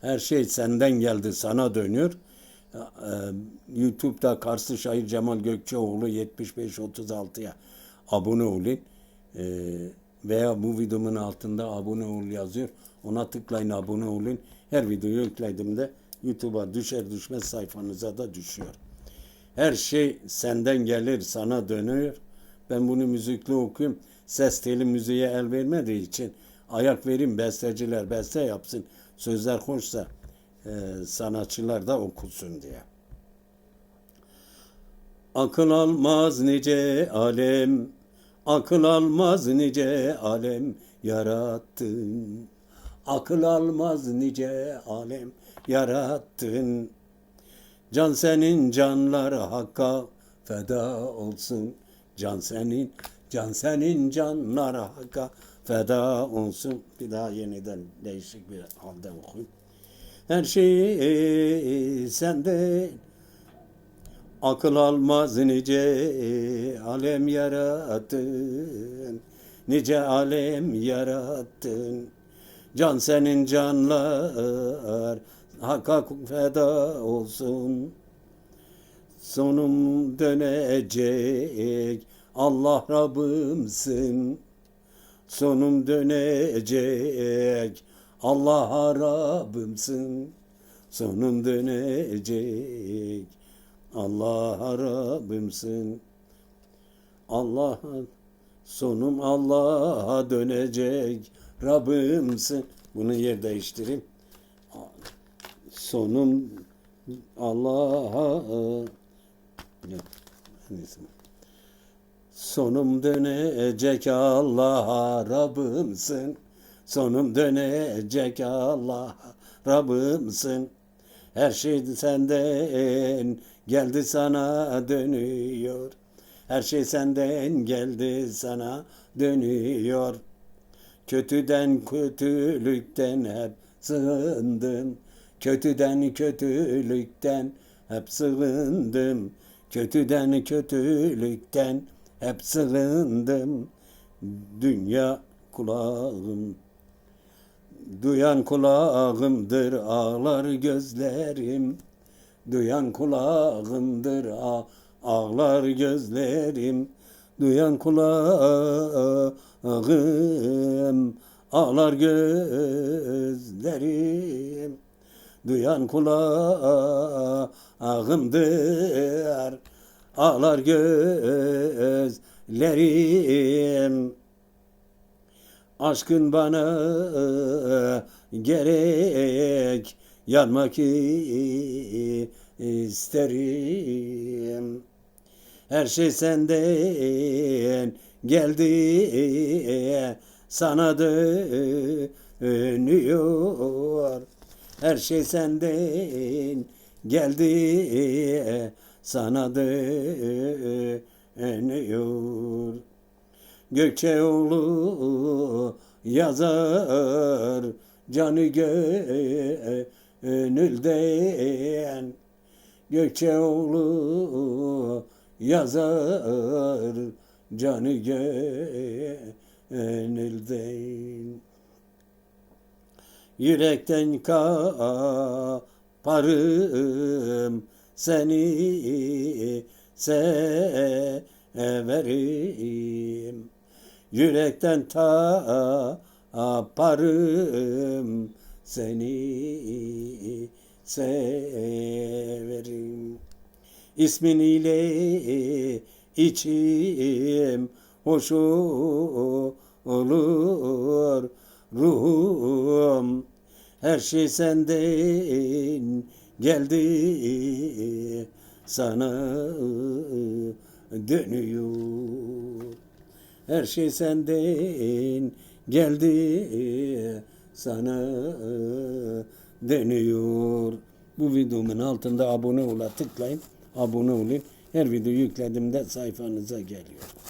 Her şey senden geldi sana dönüyor. Ee, YouTube'da Karslı Şair Cemal Gökçeoğlu 7536'ya abone olun. Ee, veya bu videomun altında abone ol yazıyor. Ona tıklayın abone olun. Her videoyu yüklediğimde YouTube'a düşer düşmez sayfanıza da düşüyor. Her şey senden gelir sana dönüyor. Ben bunu müzikli okuyayım. Ses teli müziğe el vermediği için ayak vereyim besteciler beste yapsın. Sözler hoşsa e, sanatçılar da okusun diye. Akıl almaz nice alem, akıl almaz nice alem yarattın. Akıl almaz nice alem yarattın. Can senin canlar hakka feda olsun. Can senin, can senin canlar hakka feda olsun. Bir daha yeniden değişik bir halde okuyayım. Her şeyi sende akıl almaz nice alem yarattın. Nice alem yarattın. Can senin canlar Hakka feda olsun. Sonum dönecek Allah Rabbimsin. Sonum dönecek Allah Rabbimsin. Sonum dönecek Allah Rabbimsin. Allah sonum Allah'a dönecek Rabbimsin. Bunu yer değiştireyim. Sonum Allah'a neyse. Sonum dönecek Allah'a Rabbimsin. Sonum dönecek Allah'a Rabbimsin. Her şey senden geldi sana dönüyor. Her şey senden geldi sana dönüyor. Kötüden kötülükten hep sığındım. Kötüden kötülükten hep sığındım. Kötüden kötülükten hep sığındım. Dünya kulağım. Duyan kulağımdır ağlar gözlerim. Duyan kulağımdır ağ, ağlar gözlerim. Duyan kulağım ağlar gözlerim. Duyan kulağımdır ağlar gözlerim. Aşkın bana gerek yanmak isterim. Her şey senden geldi sana dönüyor. Her şey senden geldi sana dönüyor. Gökçeoğlu yazar canı gönülden Gökçeoğlu yazar canı gönülden Yürekten kaparım seni severim. Yürekten taparım seni severim. İsmin ile içim hoş olur ruhum. Her şey senden geldi sana dönüyor. Her şey senden geldi sana dönüyor. Bu videomun altında abone ola tıklayın. Abone olun. Her video yüklediğimde sayfanıza geliyor.